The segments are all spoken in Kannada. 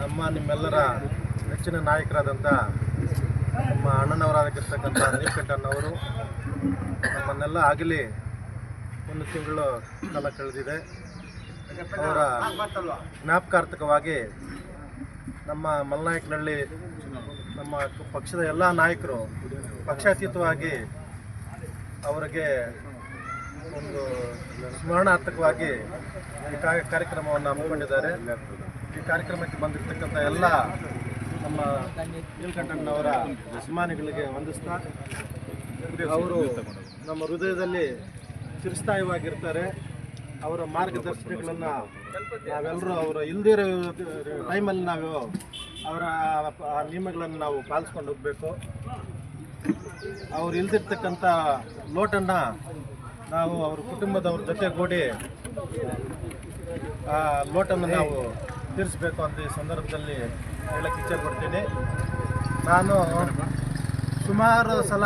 ನಮ್ಮ ನಿಮ್ಮೆಲ್ಲರ ನೆಚ್ಚಿನ ನಾಯಕರಾದಂಥ ನಮ್ಮ ಅಣ್ಣನವರಾಗಿರ್ತಕ್ಕಂಥ ನೀಲಕಂಠಣ್ಣವರು ನಮ್ಮನ್ನೆಲ್ಲ ಆಗಲಿ ಒಂದು ತಿಂಗಳು ಕಾಲ ಕಳೆದಿದೆ. ಅವರ ಜ್ಞಾಪಕಾರ್ಥಕವಾಗಿ ನಮ್ಮ ಮಲ್ನಾಯಕನಹಳ್ಳಿ, ನಮ್ಮ ಪಕ್ಷದ ಎಲ್ಲ ನಾಯಕರು ಪಕ್ಷಾತೀತವಾಗಿ ಅವರಿಗೆ ಒಂದು ಸ್ಮರಣಾರ್ಥಕವಾಗಿ ಈ ಕಾರ್ಯಕ್ರಮವನ್ನು ಹಮ್ಮಿಕೊಂಡಿದ್ದಾರೆ. ಈ ಕಾರ್ಯಕ್ರಮಕ್ಕೆ ಬಂದಿರತಕ್ಕಂಥ ಎಲ್ಲ ನಮ್ಮ ನೀಲ್ಕಂಠಣ್ಣವರ ಅಭಿಮಾನಿಗಳಿಗೆ ವಂದಿಸ್ತಾ ಅವರು ನಮ್ಮ ಹೃದಯದಲ್ಲಿ ಚಿರಸ್ಥಾಯಿವಾಗಿರ್ತಾರೆ. ಅವರ ಮಾರ್ಗದರ್ಶನಗಳನ್ನು ನಾವೆಲ್ಲರೂ ಅವರು ಇಲ್ದಿರೋ ಟೈಮಲ್ಲಿ ನಾವು ಅವರ ನಿಯಮಗಳನ್ನು ನಾವು ಪಾಲಿಸ್ಕೊಂಡು ಹೋಗಬೇಕು. ಅವ್ರು ಇಲ್ದಿರ್ತಕ್ಕಂಥ ಲೋಟನ್ನು ನಾವು ಅವ್ರ ಕುಟುಂಬದವ್ರ ಜೊತೆಗೂಡಿ ಆ ಲೋಟನ್ನು ನಾವು ತೀರಿಸಬೇಕು ಅಂತ ಈ ಸಂದರ್ಭದಲ್ಲಿ ಹೇಳಕ್ಕೆ ಇಚ್ಛೆ ಪಡ್ತೀನಿ. ನಾನು ಸುಮಾರು ಸಲ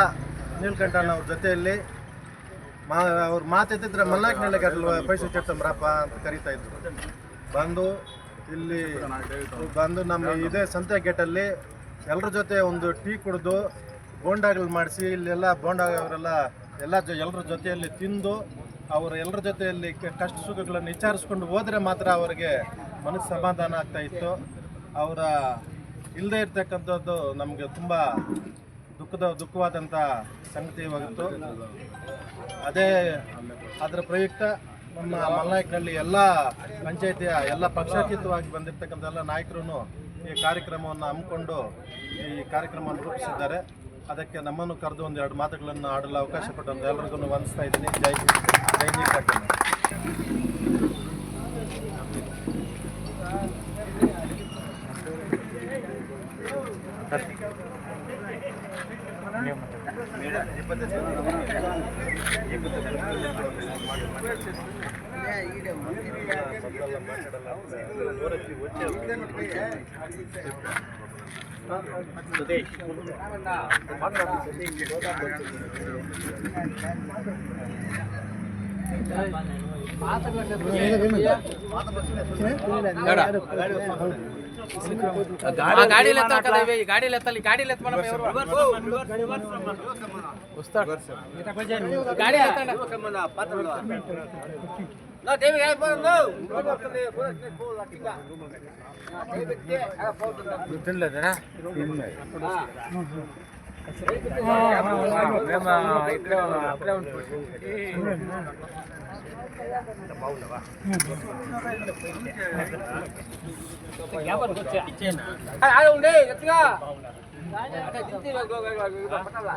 ನೀಲ್ಕಂಠಣ್ಣ ಅವ್ರ ಜೊತೆಯಲ್ಲಿ ಮಾ ಅವ್ರು ಮಾತಾಡ್ತಿದ್ರೆ ಮಲ್ನಾಕ್ನಳ್ಳಿಗೆ ಪೈಸೆ ಚಟ್ಟಂಬ್ರಪ್ಪ ಅಂತ ಕರಿತಾ ಇದ್ರು. ಬಂದು ಇಲ್ಲಿ ಬಂದು ನಮ್ಮ ಇದೇ ಸಂತೆ ಗೇಟಲ್ಲಿ ಎಲ್ಲರ ಜೊತೆ ಒಂದು ಟೀ ಕುಡಿದು ಬೋಂಡಾಗಳು ಮಾಡಿಸಿ ಇಲ್ಲೆಲ್ಲ ಬೋಂಡಾಗ ಅವರೆಲ್ಲ ಎಲ್ಲ ಜೊ ಎಲ್ಲರ ಜೊತೆಯಲ್ಲಿ ತಿಂದು ಅವರು ಎಲ್ಲರ ಜೊತೆಯಲ್ಲಿ ಕಷ್ಟ ಸುಖಗಳನ್ನು ವಿಚಾರಿಸ್ಕೊಂಡು ಹೋದರೆ ಮಾತ್ರ ಅವರಿಗೆ ಮನಸ್ಸು ಸಮಾಧಾನ ಆಗ್ತಾ ಇತ್ತು. ಅವರ ಇಲ್ಲದೆ ಇರ್ತಕ್ಕಂಥದ್ದು ನಮಗೆ ತುಂಬ ದುಃಖದ, ದುಃಖವಾದಂಥ ಸಂಗತಿ ಇವಾಗಿತ್ತು. ಅದೇ ಅದರ ಪ್ರಯುಕ್ತ ನಮ್ಮ ಮಲ್ನಾಯಕನಹಳ್ಳಿ ಎಲ್ಲ ಪಂಚಾಯತಿಯ ಎಲ್ಲ ಪಕ್ಷಾತೀತವಾಗಿ ಬಂದಿರತಕ್ಕಂಥ ಎಲ್ಲ ನಾಯಕರು ಈ ಕಾರ್ಯಕ್ರಮವನ್ನು ಹಮ್ಮಿಕೊಂಡು ಈ ಕಾರ್ಯಕ್ರಮವನ್ನು ರೂಪಿಸಿದ್ದಾರೆ. ಅದಕ್ಕೆ ನಮ್ಮನ್ನು ಕರೆದು ಒಂದು ಎರಡು ಮಾತುಗಳನ್ನು ಆಡಲು ಅವಕಾಶ ಕೊಟ್ಟಂತ ಎಲ್ಲರಿಗೂ ವಂದಿಸ್ತಾ ಇದ್ದೀನಿ. ಜೈ ಜೈ ನೀಲಕಂಠ ಗಾಡಿ ಎತ್ತಲ್ಲ ಗಾಡಿ ಎತ್ತಲ್ಲಿ? ಗಾಡಿ ಎತ್ತ ಗಾಡಿ No, David, I don't know. No, no, come here. Where's the ball? I think that. David, yeah, I'll hold it up. You tell it, huh? In there. మేము ఇక్కడ అప్పుడే ఉంటుంది ఉండే ఎత్తుగా పట్టాలా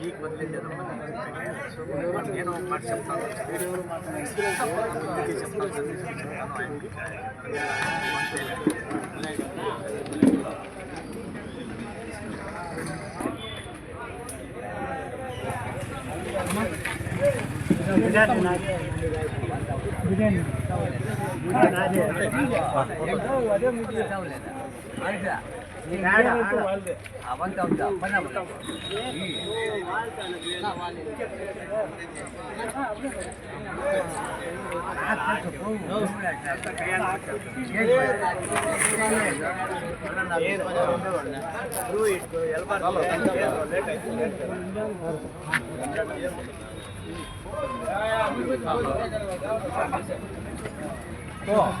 మీకు వదిలేశాను నేను ఒక మాట చెప్తాను అదే అదే Oh.